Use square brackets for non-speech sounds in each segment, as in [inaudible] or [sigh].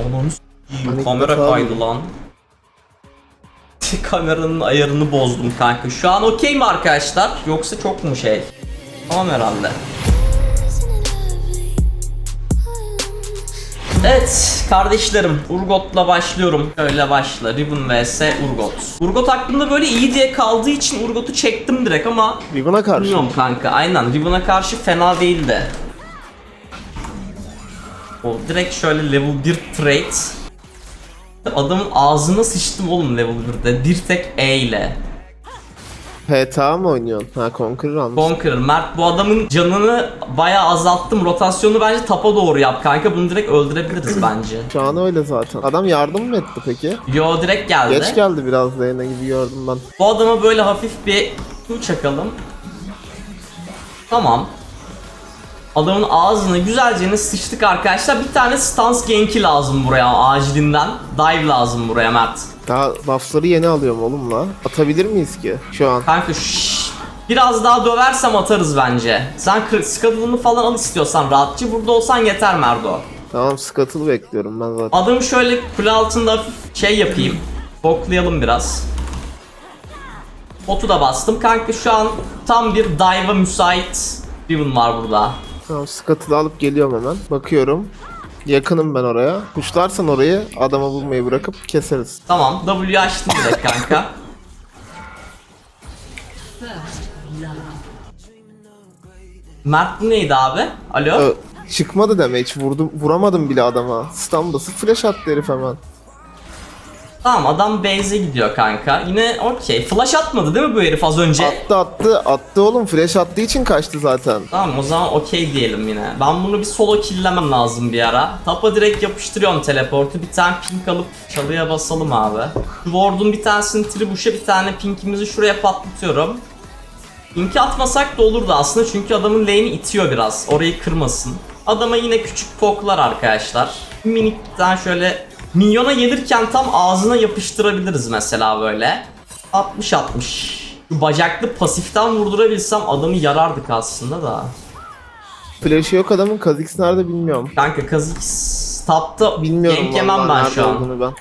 Ananı s**eyim, Hani kamera kaydı lan. [laughs] Kameranın ayarını bozdum kanka. Şu an okey mi arkadaşlar? Yoksa çok mu şey? Tamam herhalde. Evet kardeşlerim Urgot'la başlıyorum. Şöyle başla. Ribbon vs Urgot. Urgot aklımda böyle iyi diye kaldığı için Urgot'u çektim direkt ama Riven'a karşı. Bilmiyorum kanka aynen Ribbon'a karşı fena değildi. O direkt şöyle level 1 trait. Adamın ağzına sıçtım oğlum level 1'de. Bir tek E ile. PTA mı oynuyorsun? Ha Conqueror almış. Conqueror. Mert bu adamın canını bayağı azalttım. Rotasyonu bence tapa doğru yap kanka. Bunu direkt öldürebiliriz bence. Şu an öyle zaten. Adam yardım mı etti peki? Yo direkt geldi. Geç geldi biraz Zeyne gibi gördüm ben. Bu adama böyle hafif bir Q çakalım. Tamam. Adamın ağzına güzelce sıçtık arkadaşlar. Bir tane stance gank'i lazım buraya acilinden. Dive lazım buraya Mert. Daha buffları yeni alıyorum oğlum la. Atabilir miyiz ki şu an? Kanka şşş. Biraz daha döversem atarız bence. Sen Scuttle'ını falan al istiyorsan rahatçı. Burada olsan yeter Merdo. Tamam Scuttle bekliyorum ben zaten. Adamı şöyle kule altında hafif şey yapayım. Boklayalım biraz. Botu da bastım. Kanka şu an tam bir dive'a müsait Riven var burada. Tamam Scuttle'ı alıp geliyorum hemen. Bakıyorum. Yakınım ben oraya. Kuşlarsan orayı adama bulmayı bırakıp keseriz. Tamam W açtım direkt kanka. Mert bu neydi abi? Alo? Ö, çıkmadı deme hiç vurdum vuramadım bile adama. Stun basıp flash attı herif hemen. Tamam adam base'e gidiyor kanka. Yine okey. Flash atmadı değil mi bu herif az önce? Attı attı attı oğlum flash attığı için kaçtı zaten. Tamam o zaman okey diyelim yine. Ben bunu bir solo killlemem lazım bir ara. Tapa direkt yapıştırıyorum teleportu. Bir tane pink alıp çalıya basalım abi. Ward'un bir tanesini tribuşa bir tane pinkimizi şuraya patlatıyorum. Pink'i atmasak da olurdu aslında çünkü adamın lane'i itiyor biraz. Orayı kırmasın. Adama yine küçük poklar arkadaşlar. Minik bir tane şöyle minyona gelirken tam ağzına yapıştırabiliriz mesela böyle. 60-60. Şu bacaklı pasiften vurdurabilsem adamı yarardık aslında da. Flash'ı yok adamın Kha'Zix nerede bilmiyorum. Kanka Kazix tapta Bilmiyorum gank yemem ben şu an. ben.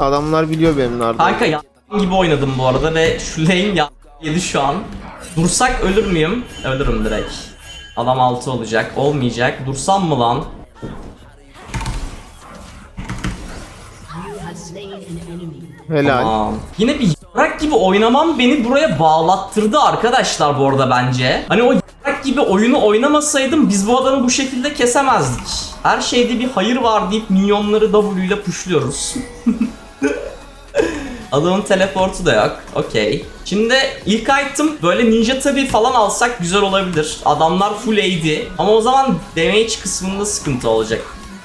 Adamlar biliyor benim nerede. Kanka ya gibi oynadım bu arada ve şu lane ya yedi şu an. Dursak ölür müyüm? Ölürüm direkt. Adam 6 olacak. Olmayacak. Dursam mı lan? Helal. Tamam. Yine bir yarak gibi oynamam beni buraya bağlattırdı arkadaşlar bu arada bence. Hani o yarak gibi oyunu oynamasaydım biz bu adamı bu şekilde kesemezdik. Her şeyde bir hayır var deyip minyonları W ile pushluyoruz. [laughs] Adamın teleportu da yok. Okey. Şimdi ilk item böyle ninja tabi falan alsak güzel olabilir. Adamlar full AD. Ama o zaman damage kısmında sıkıntı olacak.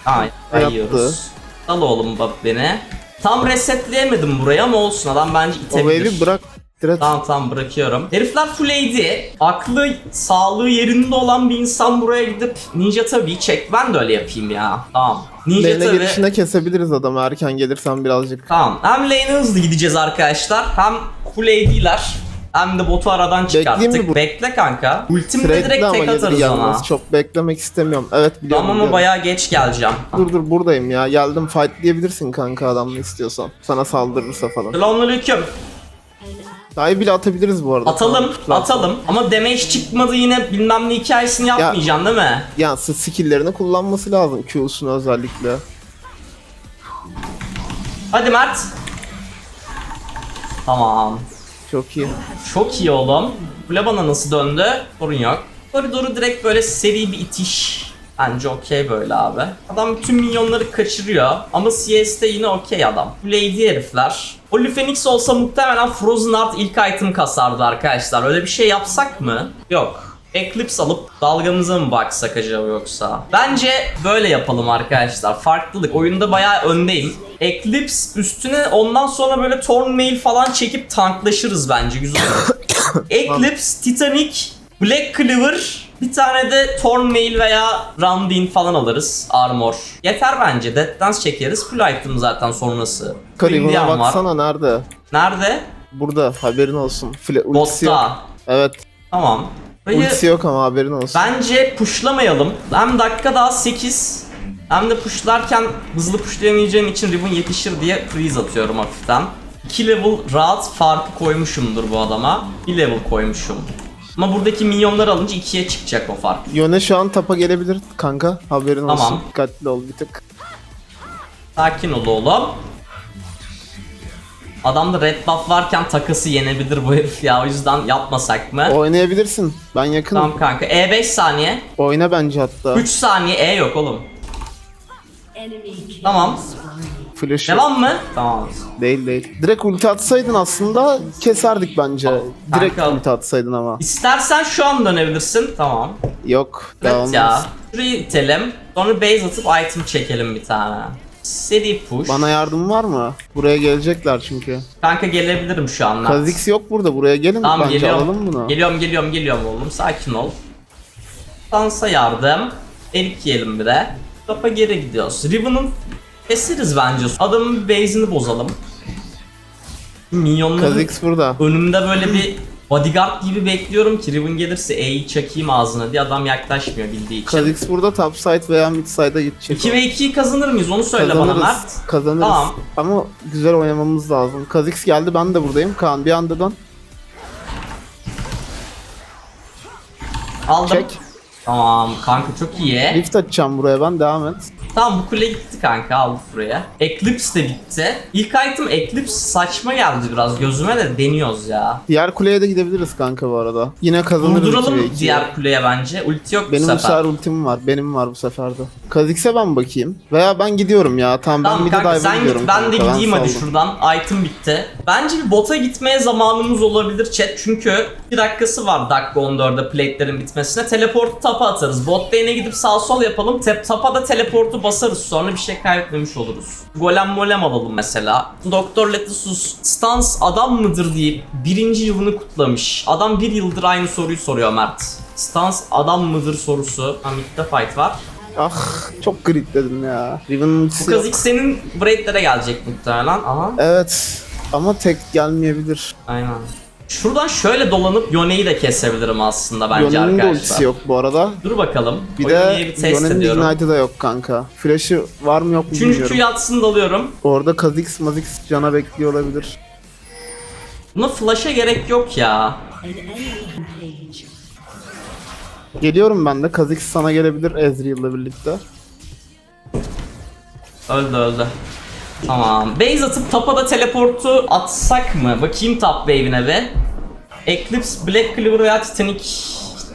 Aa, yiyoruz. Al oğlum bak beni. Tam resetleyemedim burayı ama olsun adam bence O itebilir. wave'i bırak. Direkt Tamam tamam bırakıyorum. Herifler full AD. Aklı, sağlığı yerinde olan bir insan buraya gidip Ninja tabii çek. Ben de öyle yapayım ya. Tamam. Ninja lane'e tabii. gelişine kesebiliriz adamı erken gelirsen birazcık. Tamam. Hem lane'e hızlı gideceğiz arkadaşlar. Hem full AD'ler. Hem de botu aradan çıkarttık. Bekleyeyim mi bu- Bekle kanka. Ultimle direkt ama tek atarız ona. Çok beklemek istemiyorum. Evet biliyorum. Tamam ama bayağı geç geleceğim. Dur dur buradayım ya. Geldim fight diyebilirsin kanka adamla istiyorsan. Sana saldırırsa falan. Selamünaleyküm. Dahi bile atabiliriz bu arada. Atalım, Tamam. atalım. Ama damage çıkmadı yine bilmem ne hikayesini yapmayacaksın değil mi? Ya skill'lerini kullanması lazım Q'sunu özellikle. Hadi Mert. Tamam. Çok iyi. Çok iyi oğlum. Kule bana nasıl döndü? Sorun yok. Koridoru direkt böyle seri bir itiş. Bence okey böyle abi. Adam bütün minyonları kaçırıyor. Ama CS'de yine okey adam. Lady herifler. Holy Phoenix olsa muhtemelen Frozen Heart ilk item kasardı arkadaşlar. Öyle bir şey yapsak mı? Yok. Eclipse alıp dalgamıza mı baksak acaba yoksa? Bence böyle yapalım arkadaşlar. Farklılık. Oyunda bayağı öndeyim. Eclipse üstüne ondan sonra böyle Tornmail falan çekip tanklaşırız bence. Güzel olur. [coughs] Eclipse, Titanic, Black Cleaver, bir tane de Tornmail veya Ramdin falan alırız. Armor. Yeter bence. Death Dance çekeriz. Full item zaten sonrası. Kaligun'a Indian var. baksana nerede? Nerede? Burada haberin olsun. Fla ultisi yok. Botta. Evet. Tamam. Burayı Ultisi yok ama haberin olsun. bence pushlamayalım. Hem dakika daha 8 hem de pushlarken hızlı pushlayamayacağım için Riven yetişir diye freeze atıyorum hafiften. 2 level rahat farkı koymuşumdur bu adama. 1 level koymuşum. Ama buradaki minyonları alınca 2'ye çıkacak o fark. Yone şu an tapa gelebilir kanka. Haberin Tamam. olsun. Dikkatli ol bir tık. Sakin ol oğlum. Adamda red buff varken takası yenebilir bu herif ya o yüzden yapmasak mı? Oynayabilirsin. Ben yakınım. Tamam kanka. E 5 saniye. Oyna bence hatta. 3 saniye E yok oğlum. Tamam. Flash Devam mı? Tamam. değil değil. Direkt ulti atsaydın aslında keserdik bence. Direkt Kanka. ulti atsaydın ama. İstersen şu an dönebilirsin. Tamam. Yok. Evet devam ya. Şurayı itelim. Sonra base atıp item çekelim bir tane. Seri push. Bana yardım var mı? Buraya gelecekler çünkü. Kanka gelebilirim şu an. Kha'Zix yok burada. Buraya gelin. Tamam bence geliyorum. alalım bunu. Geliyorum geliyorum geliyorum oğlum sakin ol. Dansa yardım. Erik yiyelim bir de. Topa geri gidiyoruz. Riven'ın keseriz bence. Adamın base'ini bozalım. Minyonların Kha'Zix burada. önümde böyle bir bodyguard gibi bekliyorum ki Riven gelirse E'yi çakayım ağzına diye adam yaklaşmıyor bildiği için. Kha'Zix burada top side veya mid side'a gidecek. 2 ve 2'yi kazanır mıyız onu söyle bana Kazanırız. Mert. Kazanırız. Tamam. Ama güzel oynamamız lazım. Kha'Zix geldi ben de buradayım. Kaan bir anda dön. Aldım. Çek. Tamam kanka çok iyi. Lift açacağım buraya ben devam et. Tamam bu kule gitti kanka aldık buraya. Eclipse de bitti. İlk item Eclipse saçma geldi biraz gözüme de deniyoruz ya. Diğer kuleye de gidebiliriz kanka bu arada. Yine kazanırız. Durduralım 2v2'yi. diğer kuleye bence. Ulti yok Benim bu sefer. sefer ultim var. Benim var bu sefer de. Kha'Zix'e ben bakayım. Veya ben gidiyorum ya. Tamam, ben Tamam mid'e kanka dive sen gidiyorum. git ben de gideyim hadi saldım. şuradan. Item bitti. Bence bir bota gitmeye zamanımız olabilir chat. Çünkü bir dakikası var dakika 14'de plate'lerin bitmesine. Teleportu tapa atarız. Bot lane'e gidip sağ sol yapalım. Tep tapa da teleportu basarız. Sonra bir şey kaybetmemiş oluruz. Golem molem alalım mesela. Doktor Letisus stans adam mıdır deyip birinci yılını kutlamış. Adam bir yıldır aynı soruyu soruyor Mert. Stans adam mıdır sorusu. Ha midde fight var. Ah çok grid dedim ya. Riven'ın Bu kazık senin braidlere gelecek muhtemelen. Aha. Evet. Ama tek gelmeyebilir. Aynen. Şuradan şöyle dolanıp Yone'yi de kesebilirim aslında bence Yone'nin de arkadaşlar. ultisi yok bu arada. Dur bakalım. Bir o de Yone'yi bir test Yone'nin ediyorum. Ignite'ı da yok kanka. Flash'ı var mı yok mu Üçüncü bilmiyorum. Q'yu atsın dalıyorum. Orada Kha'Zix Mazix cana bekliyor olabilir. Buna flash'a gerek yok ya. Geliyorum ben de. Kha'Zix sana gelebilir Ezreal'la birlikte. Öldü öldü. Tamam. Base atıp tapa da teleportu atsak mı? Bakayım top wave'ine be. Eclipse, Black Clover veya Titanic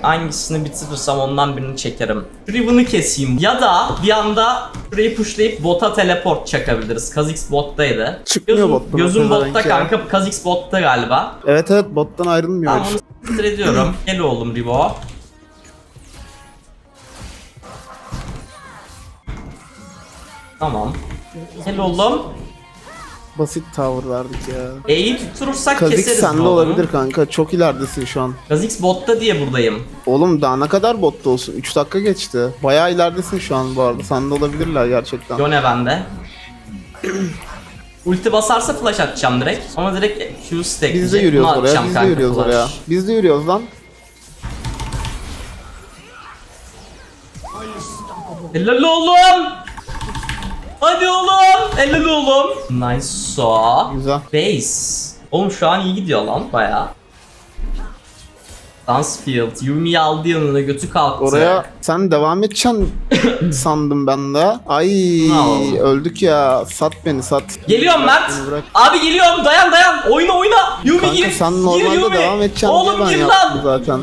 hangisini bitirirsem ondan birini çekerim. Riven'ı keseyim. Ya da bir anda şurayı pushlayıp bota teleport çakabiliriz. Kha'Zix bottaydı. Çıkmıyor gözüm, bottan Gözüm botta pezevenk ya. kanka. Kha'Zix botta galiba. Evet evet bottan ayrılmıyor. Tamam onu ediyorum. [clears throat] Gel oğlum Rivo. Tamam. Gel oğlum. Basit tower verdik ya. E'yi tutturursak Kha'Zix keseriz sende bu olabilir kanka. Çok ileridesin şu an. Kha'Zix botta diye buradayım. Oğlum daha ne kadar botta olsun? 3 dakika geçti. Bayağı ileridesin şu an bu arada. Sende olabilirler gerçekten. Yone bende. [clears throat] Ulti basarsa flash atacağım direkt. Ama direkt Q stack Biz de yürüyoruz oraya. Biz de yürüyoruz flash. oraya. Biz de yürüyoruz lan. Helal oğlum. Hadi oğlum. Helal oğlum. Nice so. Güzel. Base. Oğlum şu an iyi gidiyor lan baya. Dansfield. Yumi'yi aldı yanına götü kalktı. Oraya sen devam edeceksin [coughs] sandım ben de. Ay öldük ya. Sat beni sat. Geliyorum Mert. Abi geliyorum dayan dayan. Oyna oyna. Yumi Kanka gir. sen gir normalde Yumi. devam edeceksin Oğlum gir lan. zaten.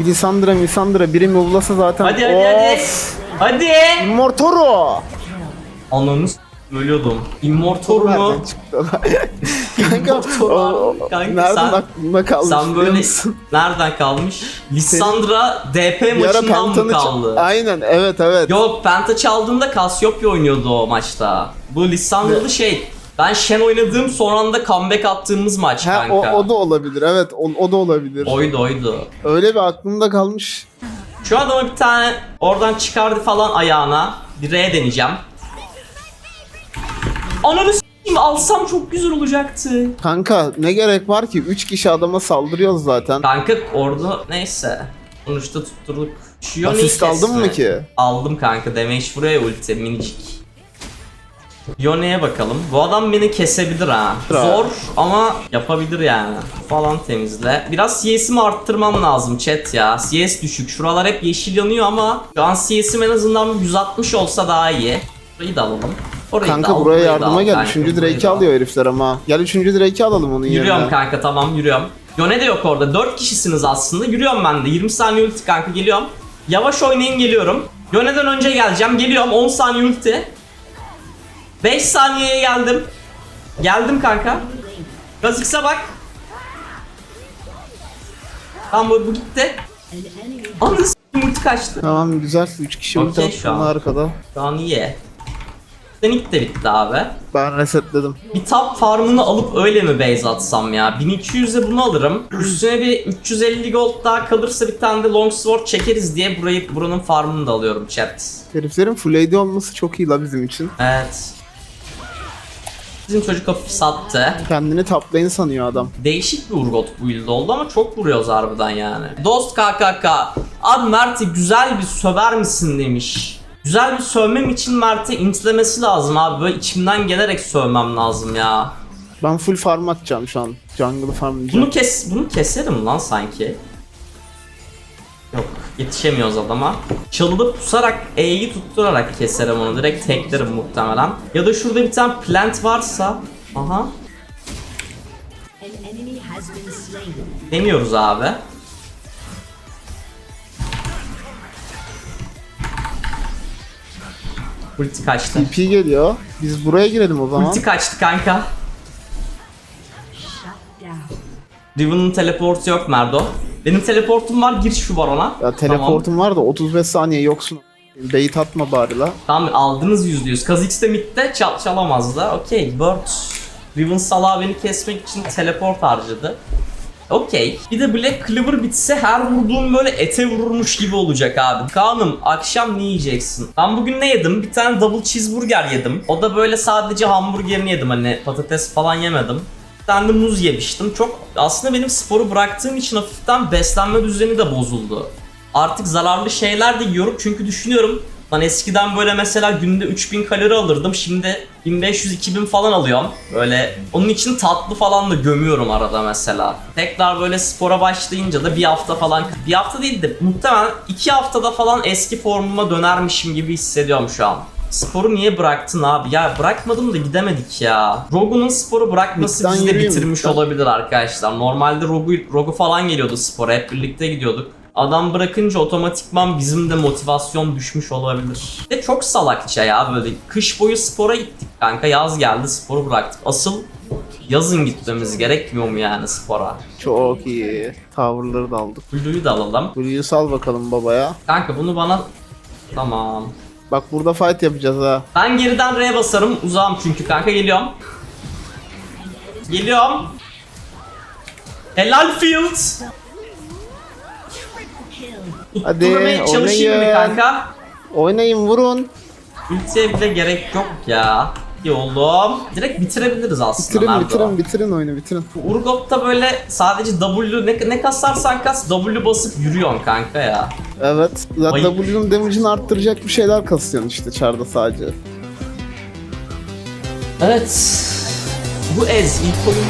Bir Lisandra Misandra biri Muvlasa zaten. Hadi hadi hadi. Of! Hadi. Mortoro! Ananı s- ölüyordum. Immortor mu? Nereden çıktı? [laughs] Kanka, o- abi. Kanka nereden sen- aklımda kalmış Sen biliyor böyle musun? [laughs] nereden kalmış? Lissandra DP Bir ara maçından mı Penta'nı kaldı? Aynen evet evet. Yok Penta çaldığında Cassiopeia oynuyordu o maçta. Bu Lissandra'lı şey. Ben Shen oynadığım son anda comeback attığımız maç Ha, kanka. o, o da olabilir evet o, o da olabilir. Oydu oydu. Öyle bir aklımda kalmış. Şu adama bir tane oradan çıkardı falan ayağına. Bir R deneyeceğim. Ananı s**eyim alsam çok güzel olacaktı. Kanka ne gerek var ki? 3 kişi adama saldırıyoruz zaten. Kanka orada neyse. Sonuçta tutturduk. Şu Asist aldın mı ki? Aldım kanka. Damage buraya ulti minicik. Yone'ye bakalım. Bu adam beni kesebilir ha. Zor ama yapabilir yani. Falan temizle. Biraz CS'imi arttırmam lazım chat ya. CS düşük. Şuralar hep yeşil yanıyor ama şu an CS'im en azından bir 160 olsa daha iyi. Burayı da alalım. Orayı da Kanka al, buraya yardıma gel. kanka, 3. burayı Drake'i da al. alıyor herifler ama. Gel 3. Drake'i alalım onun Yürüyorum yerine. kanka tamam yürüyorum. Yone de yok orada. 4 kişisiniz aslında. Yürüyorum ben de. 20 saniye ulti kanka geliyorum. Yavaş oynayın geliyorum. Yone'den önce geleceğim. Geliyorum 10 saniye ulti. 5 saniyeye geldim. Geldim kanka. Gazix'e bak. Tamam bu, bu gitti. S**tim ulti kaçtı. Tamam güzel. 3 kişi ulti attın an. arkada. Şu an iyi. Senik de bitti abi. Ben resetledim. Bir top farmını alıp öyle mi base atsam ya? 1200'e bunu alırım. Üstüne bir 350 gold daha kalırsa bir tane de longsword çekeriz diye burayı buranın farmını da alıyorum chat. Heriflerin full AD olması çok iyi la bizim için. Evet. Bizim çocuk hafif sattı. Kendini top lane sanıyor adam. Değişik bir Urgot build oldu ama çok vuruyoruz harbiden yani. Dost KKK. Abi Mert'i güzel bir söver misin demiş. Güzel bir sövmem için Mert'e intlemesi lazım abi. Böyle içimden gelerek sövmem lazım ya. Ben full farm atacağım şu an. Jungle'ı farmlayacağım. Bunu kes bunu keserim lan sanki. Yok yetişemiyoruz adama. Çalılıp pusarak E'yi tutturarak keserim onu. Direkt teklerim muhtemelen. Ya da şurada bir tane plant varsa. Aha. Deniyoruz abi. Ulti kaçtı. TP geliyor. Biz buraya girelim o zaman. Ulti kaçtı kanka. Riven'ın teleportu yok Merdo. Benim teleportum var gir şu barona. Ya teleportum var da 35 saniye yoksun. Bait atma bari la. Tamam aldınız %100. Kha'Zix de midde çal çalamaz da. Okey Bird. Riven salağı beni kesmek için teleport harcadı. Okey. Bir de Black Clover bitse her vurduğum böyle ete vururmuş gibi olacak abi. Kaan'ım akşam ne yiyeceksin? Ben bugün ne yedim? Bir tane double cheeseburger yedim. O da böyle sadece hamburgerini yedim hani patates falan yemedim. De muz yemiştim. Çok aslında benim sporu bıraktığım için hafiften beslenme düzeni de bozuldu. Artık zararlı şeyler de yiyorum çünkü düşünüyorum Lan eskiden böyle mesela günde 3000 kalori alırdım. Şimdi 1500-2000 falan alıyorum. Böyle onun için tatlı falan da gömüyorum arada mesela. Tekrar böyle spora başlayınca da bir hafta falan bir hafta değil de muhtemelen iki haftada falan eski formuma dönermişim gibi hissediyorum şu an. Sporu niye bıraktın abi? Ya bırakmadım da gidemedik ya. Rogu'nun sporu bırakması bizi de bitirmiş midden. olabilir arkadaşlar. Normalde Rogu, Rogu falan geliyordu spora. Hep birlikte gidiyorduk. Adam bırakınca otomatikman bizim de motivasyon düşmüş olabilir. Ve çok salakça ya böyle. Kış boyu spora gittik kanka. Yaz geldi sporu bıraktık. Asıl yazın gitmemiz gerekmiyor mu yani spora? Çok iyi. Tower'ları da aldık. Blue'yu da alalım. Blue'yu sal bakalım babaya. Kanka bunu bana... Tamam. Bak burada fight yapacağız ha. Ben geriden R'ye basarım. Uzağım çünkü kanka geliyorum. Geliyorum. Helal Field. Hadi, çalışayım mı oynayın. kanka? Oynayın vurun. Ultiye bile gerek yok ya. İyi oğlum. Direkt bitirebiliriz aslında. Bitirin Merdo. bitirin bitirin oyunu bitirin. Bu Urgot'ta böyle sadece W ne, ne kasarsan kas W basıp yürüyorsun kanka ya. Evet. Zaten Ay. W'nun damage'ını arttıracak bir şeyler kasıyorsun işte çarda sadece. Evet. Bu Ez ilk oyun